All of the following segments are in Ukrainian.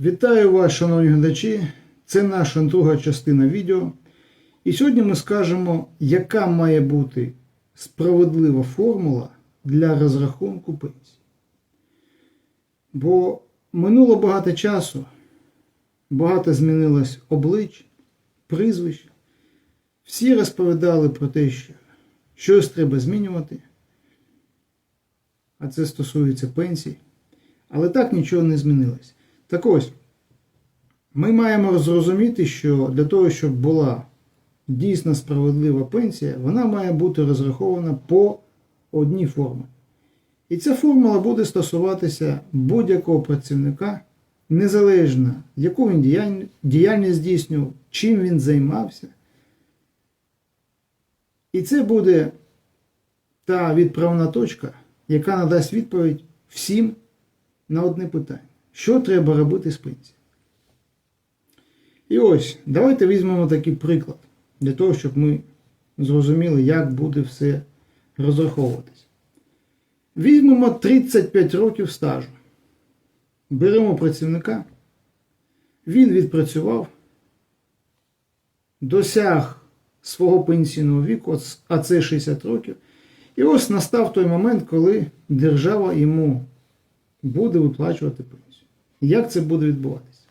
Вітаю вас, шановні глядачі! Це наша друга частина відео. І сьогодні ми скажемо, яка має бути справедлива формула для розрахунку пенсії. Бо минуло багато часу, багато змінилось облич, прізвищ. Всі розповідали про те, що щось треба змінювати, а це стосується пенсій. Але так нічого не змінилось. Так ось, ми маємо зрозуміти, що для того, щоб була дійсно справедлива пенсія, вона має бути розрахована по одній формі. І ця формула буде стосуватися будь-якого працівника, незалежно, яку він діяльність здійснював, чим він займався. І це буде та відправна точка, яка надасть відповідь всім на одне питання. Що треба робити з пенсією? І ось, давайте візьмемо такий приклад, для того, щоб ми зрозуміли, як буде все розраховуватись. Візьмемо 35 років стажу. Беремо працівника, він відпрацював, досяг свого пенсійного віку, а це 60 років. І ось настав той момент, коли держава йому буде виплачувати пенсію. Як це буде відбуватися?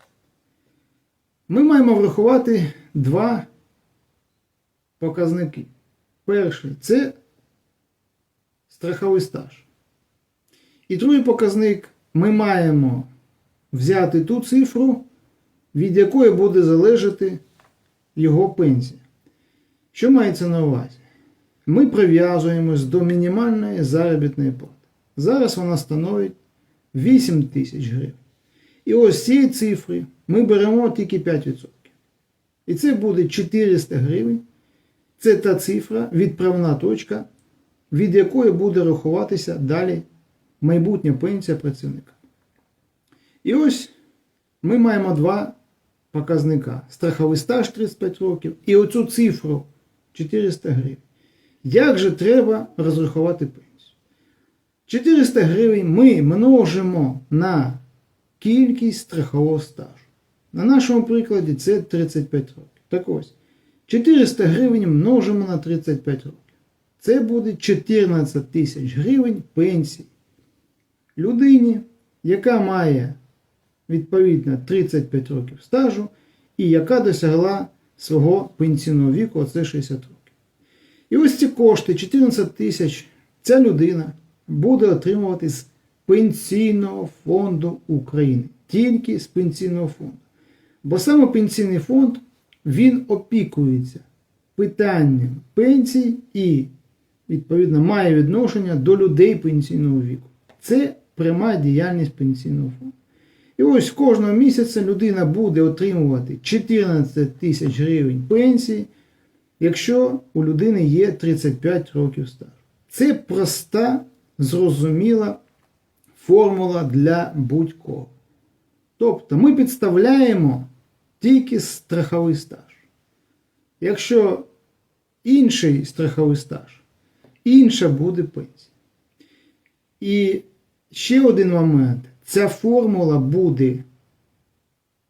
Ми маємо врахувати два показники. Перший це страховий стаж. І другий показник ми маємо взяти ту цифру, від якої буде залежати його пенсія. Що мається на увазі? Ми прив'язуємось до мінімальної заробітної плати. Зараз вона становить 8 тисяч гривень. І ось цієї цифри ми беремо тільки 5%. І це буде 400 гривень. Це та цифра, відправна точка, від якої буде рахуватися далі майбутня пенсія працівника. І ось ми маємо два показника: страховий стаж 35 років і оцю цифру 400 гривень. Як же треба розрахувати пенсію? 400 гривень ми множимо на кількість страхового стажу. На нашому прикладі це 35 років. Так ось, 400 гривень множимо на 35 років. Це буде 14 тисяч гривень пенсії. Людині, яка має відповідно 35 років стажу і яка досягла свого пенсійного віку, оце 60 років. І ось ці кошти, 14 тисяч, ця людина буде отримувати з Пенсійного фонду України. Тільки з пенсійного фонду. Бо саме пенсійний фонд він опікується питанням пенсій і, відповідно, має відношення до людей пенсійного віку. Це пряма діяльність пенсійного фонду. І ось кожного місяця людина буде отримувати 14 тисяч гривень пенсії, якщо у людини є 35 років стажу. Це проста, зрозуміла формула для будь-кого. Тобто ми підставляємо тільки страховий стаж. Якщо інший страховий стаж, інша буде пенсія. І ще один момент. Ця формула буде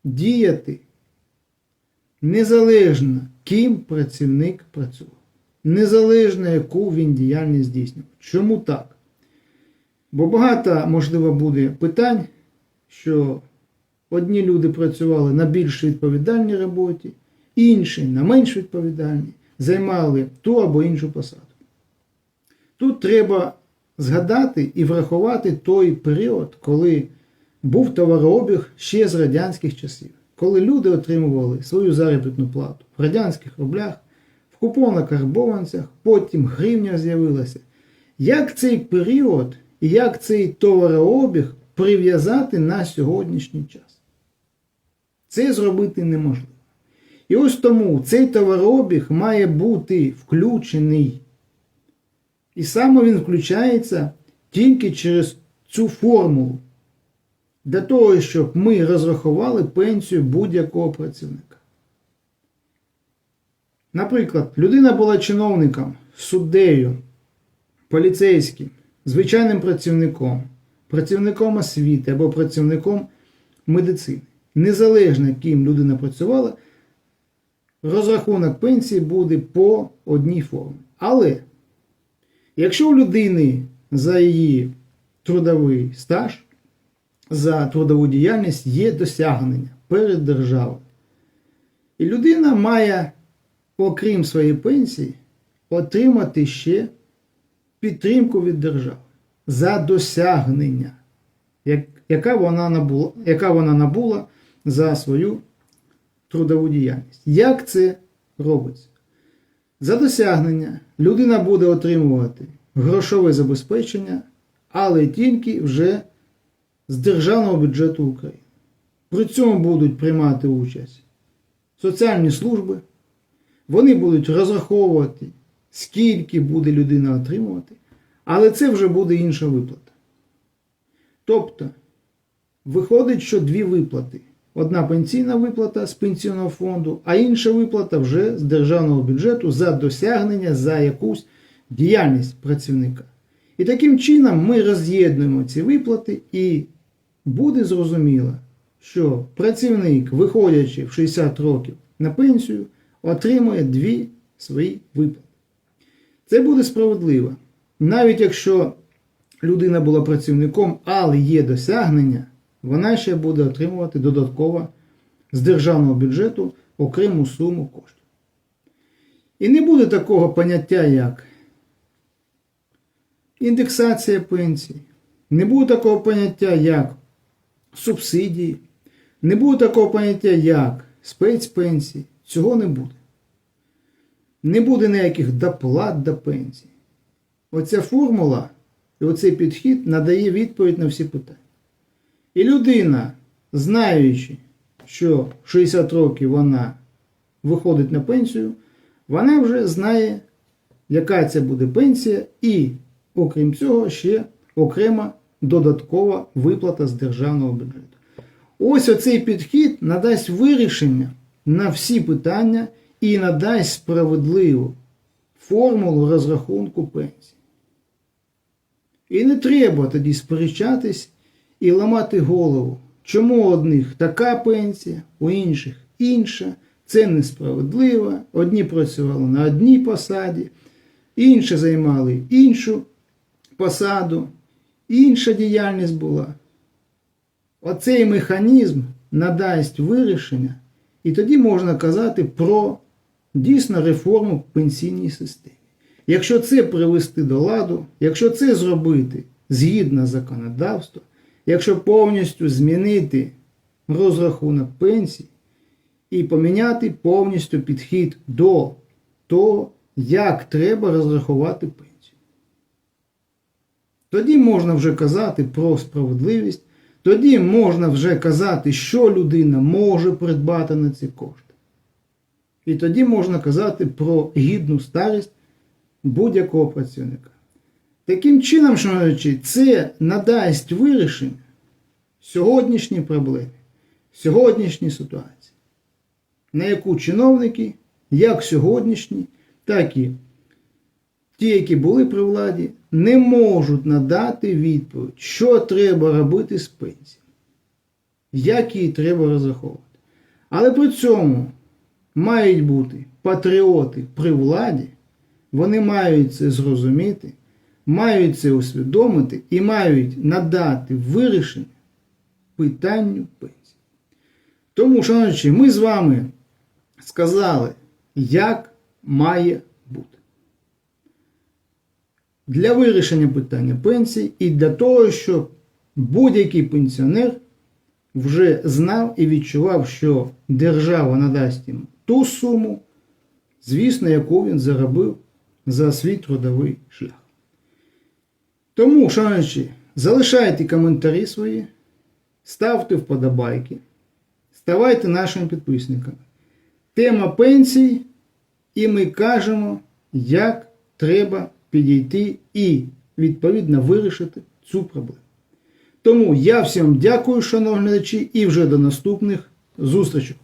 діяти незалежно, ким працівник працював. Незалежно, яку він діяльність здійснював. Чому так? Бо багато, можливо, буде питань, що одні люди працювали на більш відповідальній роботі, інші на менш відповідальній, займали ту або іншу посаду. Тут треба згадати і врахувати той період, коли був товарообіг ще з радянських часів, коли люди отримували свою заробітну плату в радянських рублях, в купонно-карбованцях, потім гривня з'явилася. Як цей період як цей товарообіг прив'язати на сьогоднішній час? Це зробити неможливо. І ось тому цей товарообіг має бути включений. І саме він включається тільки через цю формулу. Для того, щоб ми розрахували пенсію будь-якого працівника. Наприклад, людина була чиновником, суддею, поліцейським, звичайним працівником, працівником освіти або працівником медицини. незалежно ким людина працювала, розрахунок пенсії буде по одній формі. Але якщо у людини за її трудовий стаж, за трудову діяльність є досягнення перед державою, і людина має, окрім своєї пенсії, отримати ще підтримку від держави за досягнення, як- яка вона набула, яка вона набула за свою трудову діяльність. Як це робиться? За досягнення людина буде отримувати грошове забезпечення, але тільки вже з державного бюджету України. При цьому будуть приймати участь соціальні служби, вони будуть розраховувати, скільки буде людина отримувати, але це вже буде інша виплата. Тобто, виходить, що дві виплати. Одна пенсійна виплата з пенсійного фонду, а інша виплата вже з державного бюджету за досягнення за якусь діяльність працівника. І таким чином ми роз'єднуємо ці виплати, і буде зрозуміло, що працівник, виходячи в 60 років на пенсію, отримує дві свої виплати. Це буде справедливо. Навіть якщо людина була працівником, але є досягнення, вона ще буде отримувати додатково з державного бюджету окрему суму коштів. І не буде такого поняття, як індексація пенсій, не буде такого поняття, як субсидії, не буде такого поняття, як спецпенсії. Цього не буде. Не буде ніяких доплат до пенсії. Оця формула і оцей підхід надає відповідь на всі питання. І людина, знаючи, що 60 років вона виходить на пенсію, вона вже знає, яка це буде пенсія, і, окрім цього, ще окрема додаткова виплата з державного бюджету. Ось оцей підхід надасть вирішення на всі питання і надасть справедливу формулу розрахунку пенсії. І не треба тоді сперечатись і ламати голову, чому у одних така пенсія, у інших інша. Це несправедливо. Одні працювали на одній посаді, інші займали іншу посаду, інша діяльність була. Оцей механізм надасть вирішення, і тоді можна казати про дійсно реформу в пенсійній системі. Якщо це привести до ладу, якщо це зробити згідно законодавства, якщо повністю змінити розрахунок пенсій і поміняти повністю підхід до того, як треба розрахувати пенсію. Тоді можна вже казати про справедливість, тоді можна вже казати, що людина може придбати на ці кошти. І тоді можна казати про гідну старість будь-якого працівника. Таким чином, шановні, це надасть вирішення сьогоднішній проблемі, сьогоднішній ситуації, на яку чиновники, як сьогоднішні, так і ті, які були при владі, не можуть надати відповідь, що треба робити з пенсією, як її треба розраховувати. Але при цьому мають бути патріоти при владі, вони мають це зрозуміти, мають це усвідомити і мають надати вирішення питанню пенсії. Тому, шановні, ми з вами сказали, як має бути. Для вирішення питання пенсії і для того, щоб будь-який пенсіонер вже знав і відчував, що держава надасть йому ту суму, звісно, яку він заробив за свій трудовий шлях. Тому, шановні, залишайте коментарі свої, ставте вподобайки, ставайте нашими підписниками. Тема пенсій, і ми кажемо, як треба підійти і відповідно вирішити цю проблему. Тому я всім дякую, шановні глядачі, і вже до наступних зустрічей.